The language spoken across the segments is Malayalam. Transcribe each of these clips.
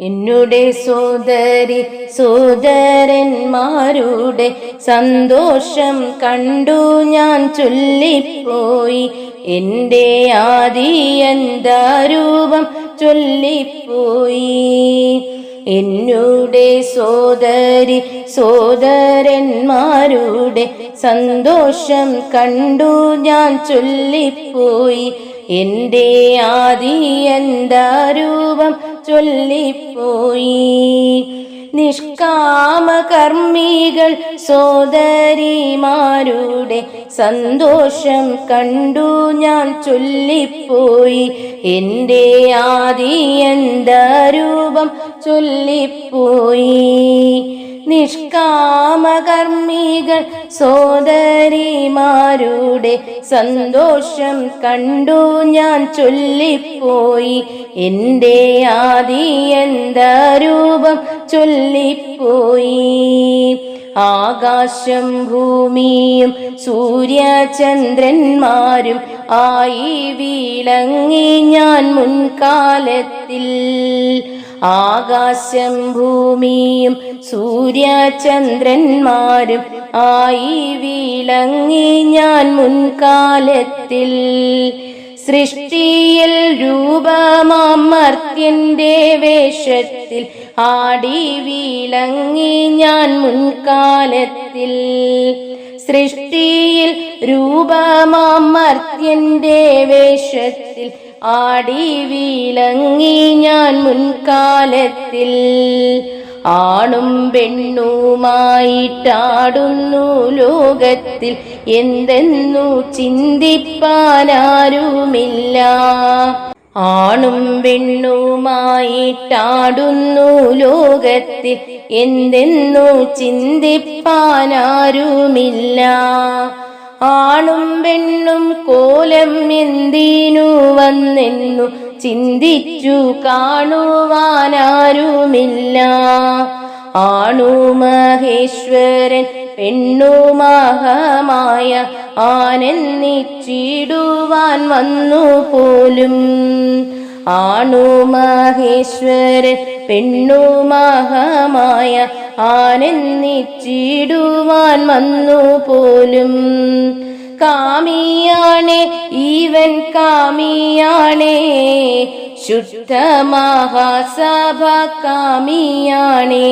എന്നുടെ സോദരി സോദരന്മാരുടെ സന്തോഷം കണ്ടു ഞാൻ ചൊല്ലിപ്പോയി. എന്റെ ആദിയന്താരൂപം ചൊല്ലിപ്പോയി. എന്നുടെ സോദരി സോദരന്മാരുടെ സന്തോഷം കണ്ടു ഞാൻ ചൊല്ലിപ്പോയി. എന്റെ രൂപം ചൊല്ലിപ്പോയി? നിഷ്കാമ കർമ്മികൾ സോദരിമാരുടെ സന്തോഷം കണ്ടു ഞാൻ ചൊല്ലിപ്പോയി. എന്റെ ആദിയന്തരൂപം ചൊല്ലിപ്പോയി. നിഷ്കാമകർമ്മികൾ സോദരിമാരുടെ സന്തോഷം കണ്ടു ഞാൻ ചൊല്ലിപ്പോയി. എന്റെ ആദിയന്താരൂപം ചൊല്ലിപ്പോയി. ആകാശം ഭൂമിയും സൂര്യചന്ദ്രന്മാരും ആയി വീളങ്ങി ഞാൻ മുൻകാലത്തിൽ. ആകാശം ഭൂമിയും സൂര്യചന്ദ്രന്മാരും ആയി വീളങ്ങി ഞാൻ മുൻകാലത്തിൽ. സൃഷ്ടിയിൽ രൂപമാമർത്യന്റെ വേഷത്തിൽ ആടി വിളങ്ങി ഞാൻ മുൻകാലത്തിൽ. സൃഷ്ടിയിൽ രൂപമാമർത്യന്റെ വേഷത്തിൽ ആടി വിളങ്ങി ഞാൻ മുൻകാലത്തിൽ. ആണും പെണ്ണുമായിട്ടാടുന്നു ലോകത്തിൽ എന്തെന്നു ചിന്തിപ്പാനാരുമില്ല. ആണും പെണ്ണുമായിട്ടാടുന്നു ലോകത്തിൽ എന്തെന്നു ചിന്തിപ്പാനാരുമില്ല. ആണും പെണ്ണും കോലം എന്തിനു വന്നെന്നു ചിന്തിച്ചു കാണുവാനാരുമില്ല. ആണു മഹേശ്വരൻ പെണ്ണു മഹമായ ആനന്ദിച്ചിടുവാൻ വന്നു പോലും ആണു മഹേശ്വരൻ പെണ്ണു മഹമായ ആനന്ദിച്ചിടുവാൻ വന്നു പോലും കാമിയാണേ ഈവൻ കാമിയാണേ. ശുദ്ധ മഹാസഭ കാമിയാണേ.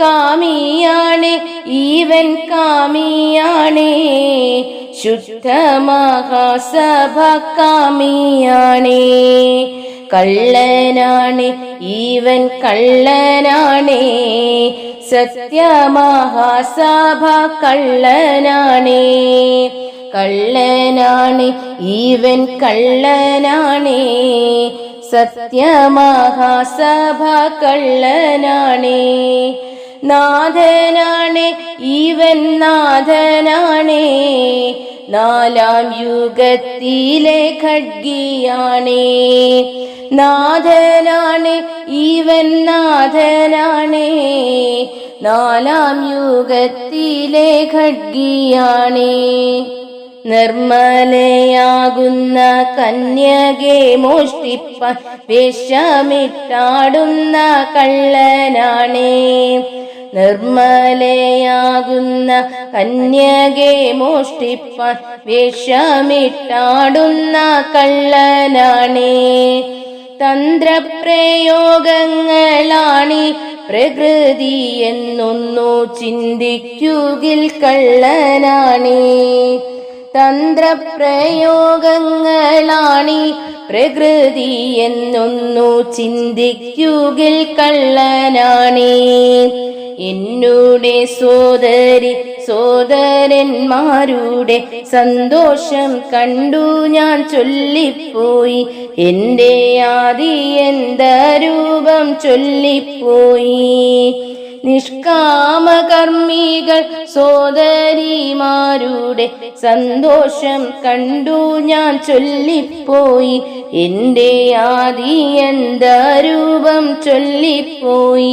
കാമിയാണേ ഈവൻ കാമിയാണേ. ശുദ്ധ മഹാസഭ കാമിയാണേ. കള്ളനാണ് ഈവൻ കള്ളനാണേ. സത്യ മഹാസഭ കള്ളനാണേ. കള്ളനാണ് ഈവൻ കള്ളനാണ്. സത്യമഹാസഭ കള്ളനാണ്. നാഥനാണ് ഈവൻ നാഥനാണ്. നാലാം യുഗത്തിലെ ഖഡ്ഗിയാണ്. നാഥനാണ് ഈവൻ നാഥനാണ്. നാലാം യുഗത്തിലെ ഖഡ്ഗിയാണേ. നിർമ്മലയാകുന്ന കന്യകെ മോഷ്ടിപ്പ വിഷമിട്ടാടുന്ന കള്ളനാണേ. നിർമ്മലയാകുന്ന കന്യകെ മോഷ്ടിപ്പ വിഷമിട്ടാടുന്ന കള്ളനാണേ. തന്ത്രപ്രയോഗങ്ങളാണി പ്രകൃതി എന്നൊന്നു ചിന്തിക്കുകിൽ കള്ളനാണേ. തന്ത്രപ്രയോഗങ്ങളാണി. പ്രകൃതി എന്നൊന്നു ചിന്തിക്കുകിൽ കള്ളനാണേ. എന്നുടെ സോദരി സോദരന്മാരുടെ സന്തോഷം കണ്ടു ഞാൻ ചൊല്ലിപ്പോയി. എന്റെ ആദി എന്ത രൂപം ചൊല്ലിപ്പോയി? നിഷ്കാമകർമ്മികൾ സോദരിമാരുടെ സന്തോഷം കണ്ടു ഞാൻ ചൊല്ലിപ്പോയി. എന്റെ ആദി എന്താ രൂപം ചൊല്ലിപ്പോയി?